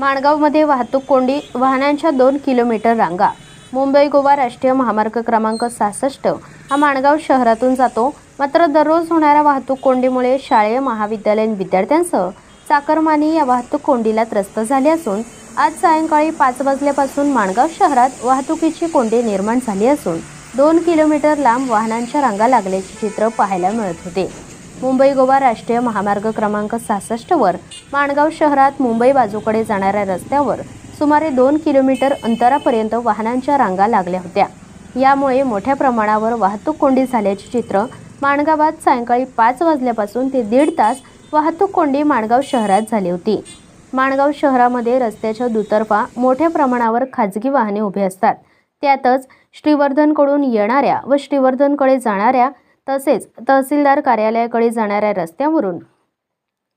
माणगावमध्ये वाहतूक कोंडी वाहनांच्या दोन किलोमीटर रांगा. मुंबई गोवा राष्ट्रीय महामार्ग क्रमांक सहासष्ट. हा माणगाव शहरातून जातो. मात्र दररोज होणाऱ्या वाहतूक कोंडीमुळे शालेय महाविद्यालयीन विद्यार्थ्यांसह चाकरमानी या वाहतूक कोंडीला त्रस्त झाले असून आज सायंकाळी पाच वाजल्यापासून माणगाव शहरात वाहतुकीची कोंडी निर्माण झाली असून दोन किलोमीटर लांब वाहनांच्या रांगा लागल्याचे चित्र पाहायला मिळत होते. मुंबई गोवा राष्ट्रीय महामार्ग क्रमांक सहासष्टवर माणगाव शहरात मुंबई बाजूकडे जाणाऱ्या रस्त्यावर सुमारे दोन किलोमीटर अंतरापर्यंत वाहनांच्या रांगा लागल्या होत्या. यामुळे मोठ्या प्रमाणावर वाहतूक कोंडी झाल्याचे चित्र माणगावात सायंकाळी पाच वाजल्यापासून ते दीड तास वाहतूक कोंडी माणगाव शहरात झाली होती. माणगाव शहरामध्ये रस्त्याच्या दुतर्फा मोठ्या प्रमाणावर खाजगी वाहने उभी असतात. त्यातच श्रीवर्धनकडून येणाऱ्या व श्रीवर्धनकडे जाणाऱ्या तसेच तहसीलदार कार्यालयाकडे जाणाऱ्या रस्त्यावरून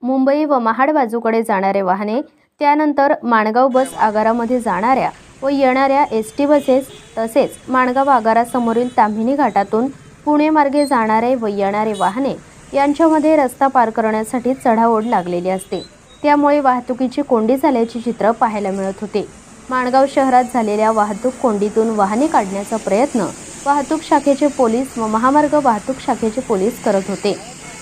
मुंबई व महाड बाजूकडे जाणारे वाहने त्यानंतर माणगाव बस आगारामध्ये जाणाऱ्या व येणाऱ्या एस टी बसेस तसेच माणगाव आगारासमोरील ताम्हिणी घाटातून पुणे मार्गे जाणारे व येणारे वाहने यांच्यामध्ये रस्ता पार करण्यासाठी चढाओढ लागलेली असते. त्यामुळे वाहतुकीची कोंडी झाल्याचे चित्र पाहायला मिळत होते. माणगाव शहरात झालेल्या वाहतूक कोंडीतून वाहने काढण्याचा प्रयत्न वाहतूक शाखेचे पोलीस व महामार्ग वाहतूक शाखेचे पोलीस करत होते.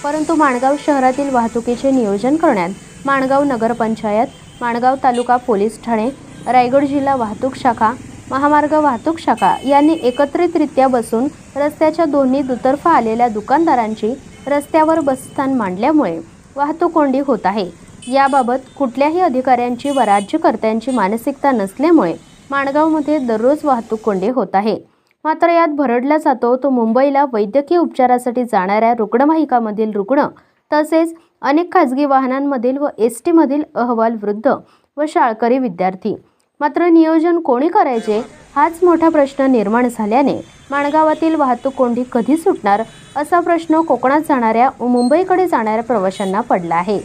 परंतु माणगाव शहरातील वाहतुकीचे नियोजन करण्यात माणगाव नगरपंचायत माणगाव तालुका पोलीस ठाणे रायगड जिल्हा वाहतूक शाखा महामार्ग वाहतूक शाखा यांनी एकत्रितरित्या बसून रस्त्याच्या दोन्ही दुतर्फा आलेल्या दुकानदारांची रस्त्यावर बसस्थान मांडल्यामुळे वाहतूक कोंडी होत आहे. याबाबत कुठल्याही अधिकाऱ्यांची व राज्यकर्त्यांची मानसिकता नसल्यामुळे माणगावमध्ये दररोज वाहतूक कोंडी होत आहे. मात्र यात भरडला जातो. तो मुंबईला वैद्यकीय उपचारासाठी जाणाऱ्या रुग्णवाहिकामधील रुग्ण तसेच अनेक खाजगी वाहनांमधील व एस टीमधील अहवाल वृद्ध व शाळकरी विद्यार्थी. मात्र नियोजन कोणी करायचे? हाच मोठा प्रश्न निर्माण झाल्याने माणगावातील वाहतूक कोंडी कधी सुटणार असा प्रश्न कोकणात जाणाऱ्या मुंबईकडे जाणाऱ्या प्रवाशांना पडला आहे.